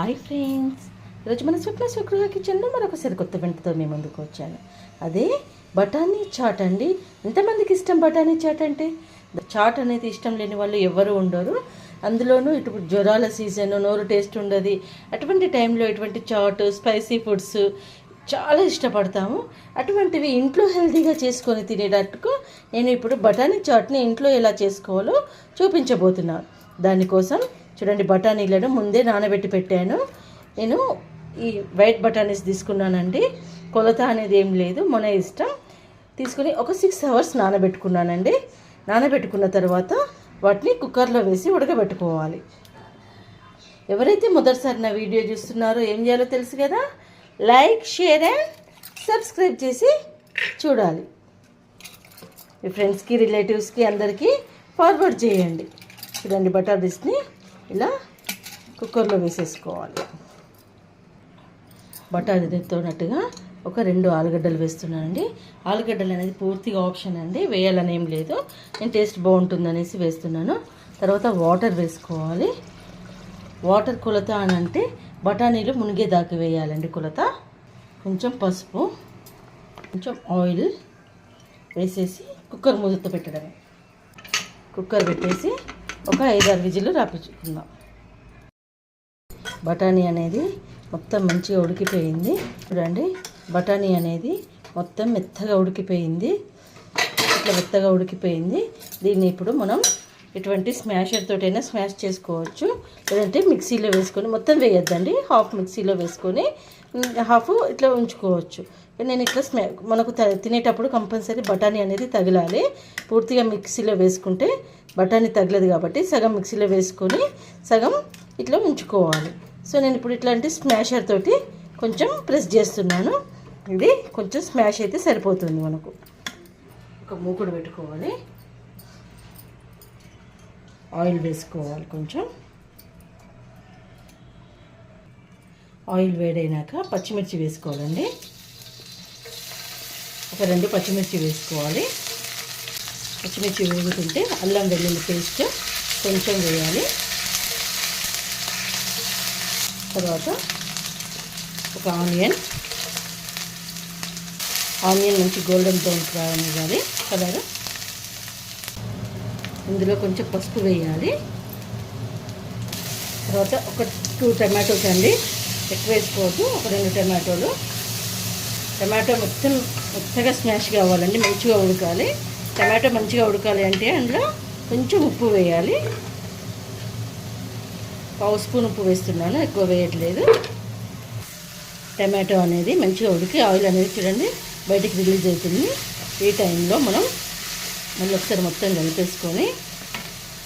Hi friends. ఈరోజు మన స్వప్న స్వగృహ కిచెన్లో మరొకసారి కొత్త వెంటతో మేము ముందుకు వచ్చాను. అదే బఠానీ చాట్ అండి. ఎంతమందికి ఇష్టం బఠానీ చాట్ అంటే? చాట్ అనేది ఇష్టం లేని వాళ్ళు ఎవరు ఉండరు. అందులోనూ ఇటు జ్వరాల సీజన్ నోరు టేస్ట్ ఉండదు. అటువంటి టైంలో ఇటువంటి చాట్ స్పైసీ ఫుడ్స్ చాలా ఇష్టపడతాము. అటువంటివి ఇంట్లో హెల్తీగా చేసుకొని తినేటట్టుకు నేను ఇప్పుడు బఠానీ చాట్ని ఇంట్లో ఎలా చేసుకోవాలో చూపించబోతున్నాను. దానికోసం చూడండి బఠానీలను ముందే నానబెట్టి పెట్టాను. నేను ఈ వైట్ బఠానీస్ తీసుకున్నానండి. కొలత అనేది ఏం లేదు మన ఇష్టం. తీసుకుని ఒక సిక్స్ అవర్స్ నానబెట్టుకున్నానండి. నానబెట్టుకున్న తర్వాత వాటిని కుక్కర్లో వేసి ఉడకబెట్టుకోవాలి. ఎవరైతే మొదటిసారి నా వీడియో చూస్తున్నారో ఏం చేయాలో తెలుసు కదా? లైక్ షేర్ అండ్ సబ్స్క్రైబ్ చేసి చూడాలి. మీ ఫ్రెండ్స్కి రిలేటివ్స్కి అందరికీ ఫార్వర్డ్ చేయండి. చూడండి బటాటీస్ని ఇలా కుక్కర్లో వేసేసుకోవాలి. బటాటీతోనట్టుగా ఒక రెండు ఆలుగడ్డలు వేస్తున్నానండి. ఆలుగడ్డలు అనేది పూర్తిగా ఆప్షన్ అండి వేయాలని ఏం లేదు. నేను టేస్ట్ బాగుంటుందనేసి వేస్తున్నాను. తర్వాత వాటర్ వేసుకోవాలి. వాటర్ కొలత అని అంటే బఠానీలు మునిగేదాకా వేయాలండి కొలత. కొంచెం పసుపు కొంచెం ఆయిల్ వేసేసి కుక్కర్ మూత పెట్టడమే. కుక్కర్ పెట్టేసి ఒక ఐదారు విజిల్లు రాపించుకుందాం. బఠానీ అనేది మొత్తం మంచిగా ఉడికిపోయింది. చూడండి బఠానీ అనేది మొత్తం మెత్తగా ఉడికిపోయింది. ఇట్లా మెత్తగా ఉడికిపోయింది. దీన్ని ఇప్పుడు మనం ఇటువంటి స్మాషర్ తోటైనా స్మాష్ చేసుకోవచ్చు. లేదంటే మిక్సీలో వేసుకొని మొత్తం వేయొద్దండి. హాఫ్ మిక్సీలో వేసుకొని హాఫ్ ఇట్లా ఉంచుకోవచ్చు. నేను ఇట్లా స్మా మనకు త- తినేటప్పుడు కంపల్సరీ బఠానీ అనేది తగిలాలి. పూర్తిగా మిక్సీలో వేసుకుంటే బఠానీ తగలదు కాబట్టి సగం మిక్సీలో వేసుకొని సగం ఇట్లా ఉంచుకోవాలి. సో నేను ఇప్పుడు ఇట్లాంటి స్మాషర్ తోటి కొంచెం ప్రెస్ చేస్తున్నాను. ఇది కొంచెం స్మాష్ అయితే సరిపోతుంది మనకు. ఒక మూకుడు పెట్టుకోవాలి. ఆయిల్ వేసుకోవాలి కొంచెం. ఆయిల్ వేడైనాక పచ్చిమిర్చి వేసుకోవాలండి. ఒక రెండు పచ్చిమిర్చి వేసుకోవాలి. పచ్చిమిర్చి వేగుతుంటే అల్లం వెల్లుల్లి పేస్ట్ కొంచెం వేయాలి. తర్వాత ఒక ఆనియన్. ఆనియన్ మంచి గోల్డెన్ బ్రౌన్ రానివ్వాలి. కలర్. ఇందులో కొంచెం పసుపు వేయాలి. తర్వాత ఒక టూ టమాటోస్ అండి. ఎక్కువ వేసుకోవద్దు ఒక రెండు టమాటోలు. టమాటో మొత్తం మెత్తగా స్మాష్ కావాలండి మంచిగా ఉడకాలి. టమాటో మంచిగా ఉడకాలి అంటే అందులో కొంచెం ఉప్పు వేయాలి. పావు స్పూన్ ఉప్పు వేస్తున్నాను. ఎక్కువ వేయట్లేదు. టమాటో అనేది మంచిగా ఉడికి ఆయిల్ అనేది చూడండి బయటికి రిలీజ్ అవుతుంది. ఈ టైంలో మనం మళ్ళీ ఒకసారి మొత్తం కలిపేసుకొని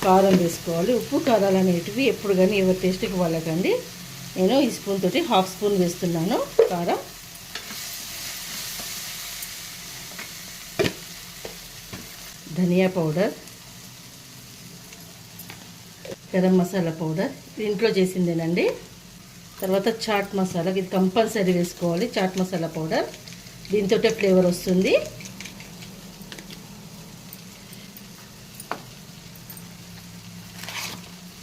కారం వేసుకోవాలి. ఉప్పు కారాలు అనేటివి ఎప్పుడు కానీ ఎవరి టేస్ట్కి వాళ్ళకండి. నేను ఈ స్పూన్ తోటి హాఫ్ స్పూన్ వేస్తున్నాను కారం. ధనియా పౌడర్. గరం మసాలా పౌడర్. ఇంట్లో చేసిందేనండి. తర్వాత చాట్ మసాలా ఇది కంపల్సరీ వేసుకోవాలి చాట్ మసాలా పౌడర్. దీంతో ఫ్లేవర్ వస్తుంది.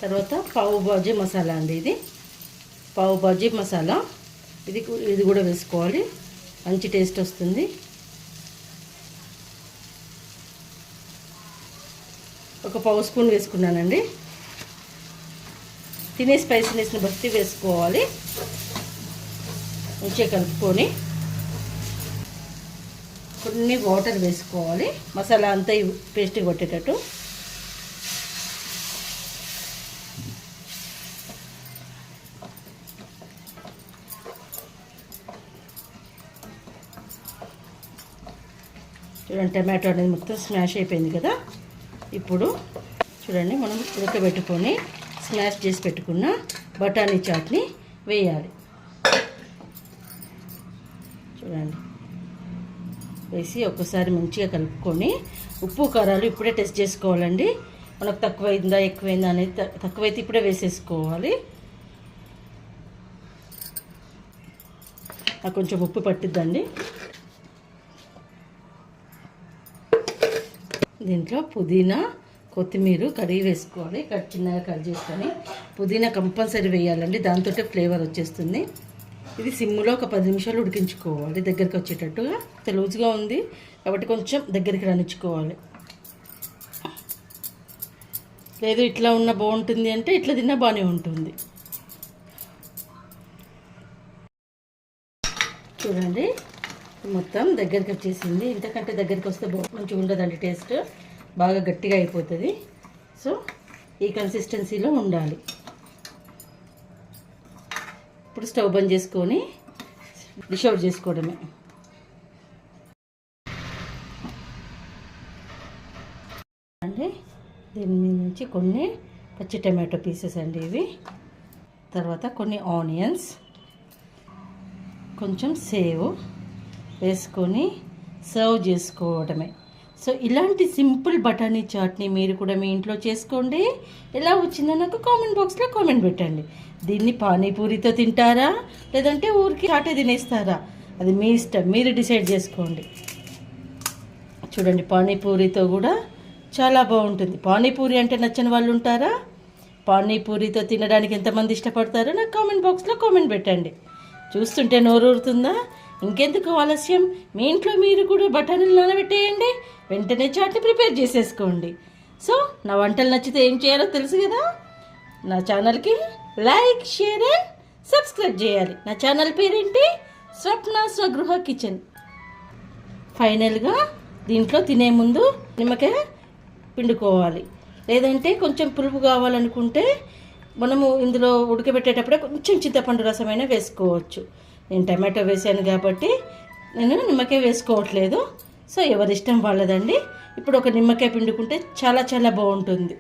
తర్వాత పావు బాజీ మసాలా అండి ఇది. పావు బాజీ మసాలా. ఇది ఇది కూడా వేసుకోవాలి. మంచి టేస్ట్ వస్తుంది. ఒక పావు స్పూన్ వేసుకున్నానండి. తినే స్పైసీనెస్ని బట్టి వేసుకోవాలి. మంచిగా కలుపుకొని. కొన్ని వాటర్ వేసుకోవాలి. మసాలా అంతా పేస్ట్ కొట్టేటట్టు చూడండి టమాటో అనేది మొత్తం స్మాష్ అయిపోయింది కదా? ఇప్పుడు చూడండి మనం ఉడకబెట్టుకొని స్మాష్ చేసి పెట్టుకున్న బఠానీ చాట్ని వేయాలి. చూడండి. వేసి ఒక్కసారి మంచిగా కలుపుకొని ఉప్పు కారాలు ఇప్పుడే టెస్ట్ చేసుకోవాలండి. మనకు తక్కువైందా ఎక్కువైందా అనేది తక్కువైతే ఇప్పుడే వేసేసుకోవాలి. నాకు కొంచెం ఉప్పు పట్టిద్దండి. దీంట్లో పుదీనా కొత్తిమీర కడిగి వేసుకోవాలి. కట్ చిన్నగా కట్ చేసుకొని పుదీనా కంపల్సరీ వేయాలండి. దాంతో ఫ్లేవర్ వచ్చేస్తుంది. ఇది సిమ్లో ఒక పది నిమిషాలు ఉడికించుకోవాలి. దగ్గరికి వచ్చేటట్టుగా. లూజ్గా ఉంది. కాబట్టి కొంచెం దగ్గరికి రాణించుకోవాలి లేదు ఇట్లా ఉన్న బాగుంటుంది అంటే ఇట్లా తిన్నా బాగానే ఉంటుంది. చూడండి. మొత్తం దగ్గరికి వచ్చేసింది. ఇంతకంటే దగ్గరికి వస్తే మంచిగా ఉండదండి టేస్ట్. బాగా గట్టిగా అయిపోతుంది. సో ఈ కన్సిస్టెన్సీలో ఉండాలి. ఇప్పుడు స్టవ్ బంద్ చేసుకొని డిష్ అవుట్ చేసుకోవడమే. అండి దీని నుంచి కొన్ని పచ్చి టమాటో పీసెస్ అండి ఇవి. తర్వాత కొన్ని ఆనియన్స్. కొంచెం సేవ్. వేసుకొని సర్వ్ చేసుకోవడమే. సో ఇలాంటి సింపుల్ బఠానీ చాట్నీ మీరు కూడా మీ ఇంట్లో చేసుకోండి. ఎలా వచ్చిందో నాకు కామెంట్ బాక్స్లో కామెంట్ పెట్టండి. దీన్ని పానీపూరితో తింటారా? లేదంటే ఊరికి చాటే తినేస్తారా? అది మీ ఇష్టం. మీరు డిసైడ్ చేసుకోండి. చూడండి పానీపూరితో కూడా చాలా బాగుంటుంది. పానీపూరి అంటే నచ్చని వాళ్ళు ఉంటారా? పానీపూరితో తినడానికి ఎంతమంది ఇష్టపడతారో నాకు కామెంట్ బాక్స్లో కామెంట్ పెట్టండి. చూస్తుంటే నోరూరుతుందా? ఇంకెందుకు ఆలస్యం? మీ ఇంట్లో మీరు కూడా బఠానీలు నానబెట్టేయండి. వెంటనే చాట్ని ప్రిపేర్ చేసేసుకోండి. సో నా వంటలు నచ్చితే ఏం చేయాలో తెలుసు కదా? నా ఛానల్కి లైక్ షేర్ అండ్ సబ్స్క్రైబ్ చేయాలి. నా ఛానల్ పేరేంటి? స్వప్న స్వగృహ కిచెన్. ఫైనల్గా దీంట్లో తినే ముందు నిమ్మకాయ పిండుకోవాలి. లేదంటే కొంచెం పులుపు కావాలనుకుంటే మనము ఇందులో ఉడకబెట్టేటప్పుడే కొంచెం చింతపండు రసమైనా వేసుకోవచ్చు. నేను టమాటో వేసాను కాబట్టి నేను నిమ్మకాయ వేసుకోవట్లేదు. సో ఎవరిష్టం వాళ్ళదండి. ఇప్పుడు ఒక నిమ్మకాయ పిండుకుంటే చాలా చాలా బాగుంటుంది.